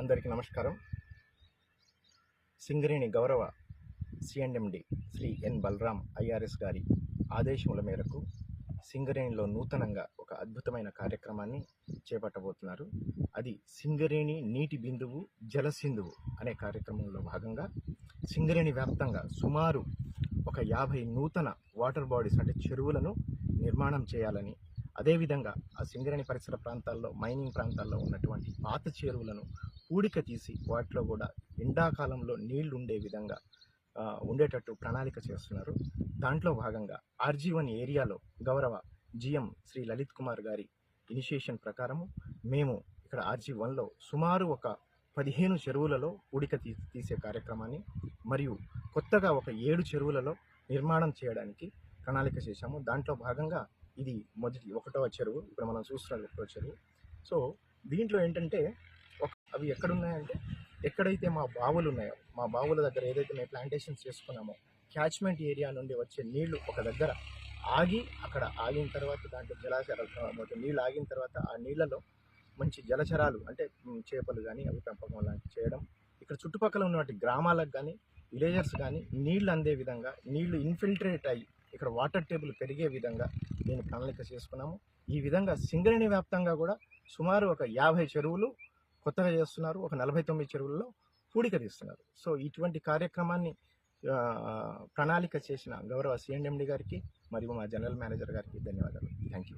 అందరికీ నమస్కారం. సింగరేణి గౌరవ C and MD Shri N Balram IRS గారి ఆదేశముల మేరకు సింగరేణిలో నూతనంగా ఒక అద్భుతమైన కార్యక్రమాన్ని చేపట్టబోతున్నారు. అది సింగరేణి నీటి బిందువు జలసిందువు అనే కార్యక్రమంలో భాగంగా సింగరేణి వ్యాప్తంగా సుమారు ఒక యాభై నూతన వాటర్ బాడీస్ అంటే చెరువులను నిర్మాణం చేయాలని అదేవిధంగా ఆ సింగరేణి పరిసర ప్రాంతాల్లో మైనింగ్ ప్రాంతాల్లో ఉన్నటువంటి పాత చెరువులను పూడిక తీసి వాటిలో కూడా ఎండాకాలంలో నీళ్ళు ఉండే విధంగా ఉండేటట్టు ప్రణాళిక చేస్తున్నారు. దాంట్లో భాగంగా ఆర్జీ వన్ ఏరియాలో గౌరవ జిఎం శ్రీ లలిత్ కుమార్ గారి ఇనిషియేషన్ ప్రకారము మేము ఇక్కడ ఆర్జీ వన్లో సుమారు ఒక పదిహేను చెరువులలో ఉడిక తీ తీసే కార్యక్రమాన్ని మరియు కొత్తగా ఒక ఏడు చెరువులలో నిర్మాణం చేయడానికి ప్రణాళిక చేశాము. దాంట్లో భాగంగా ఇది మొదటి ఒకటో చెరువు ఇప్పుడు మనం చూస్తున్నాం ఒకటో చెరువు సో దీంట్లో ఏంటంటే ఒక అవి ఎక్కడున్నాయంటే ఎక్కడైతే మా బావులు ఉన్నాయో మా బావుల దగ్గర ఏదైతే మేము ప్లాంటేషన్స్ చేసుకున్నామో క్యాచ్మెంట్ ఏరియా నుండి వచ్చే నీళ్ళు ఒక దగ్గర ఆగి అక్కడ ఆగిన తర్వాత దాంట్లో జలాశయాలు నీళ్ళు ఆగిన తర్వాత ఆ నీళ్ళలో మంచి జలచరాలు అంటే చేపలు కానీ అవి పెంపకం లాంటివి చేయడం. ఇక్కడ చుట్టుపక్కల ఉన్నటువంటి గ్రామాలకు కానీ విలేజర్స్ కానీ నీళ్ళు అందే విధంగా నీళ్ళు ఇన్ఫిల్ట్రేట్ అయ్యి ఇక్కడ వాటర్ టేబుల్ పెరిగే విధంగా దీన్ని ప్రణాళిక చేసుకున్నాము. ఈ విధంగా సింగరేణి వ్యాప్తంగా కూడా సుమారు ఒక యాభై చెరువులు కొత్తగా చేస్తున్నారు. ఒక నలభై తొమ్మిది చెరువుల్లో పూడికరిస్తున్నారు సో ఇటువంటి కార్యక్రమాన్ని ప్రణాళిక చేసిన గౌరవ సిఎండ్ఎండి గారికి మరియు మా జనరల్ మేనేజర్ గారికి ధన్యవాదాలు. Thank you